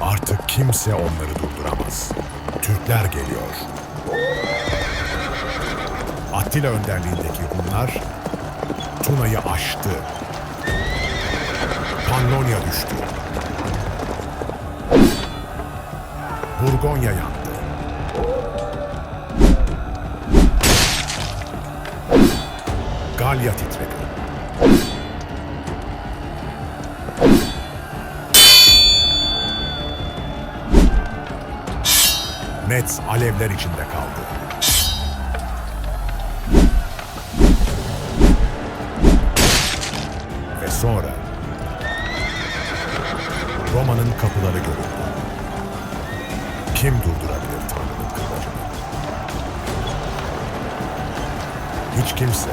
Artık kimse onları durduramaz. Türkler geliyor. Attila önderliğindeki Hunlar Tuna'yı aştı. Pannonya düştü. Burgonya yandı. Galya titredi. Metz alevler içinde kaldı. Ve sonra Roma'nın kapıları görüldü. Kim durdurabilir Tanrı'nın kılıcını? Hiç kimse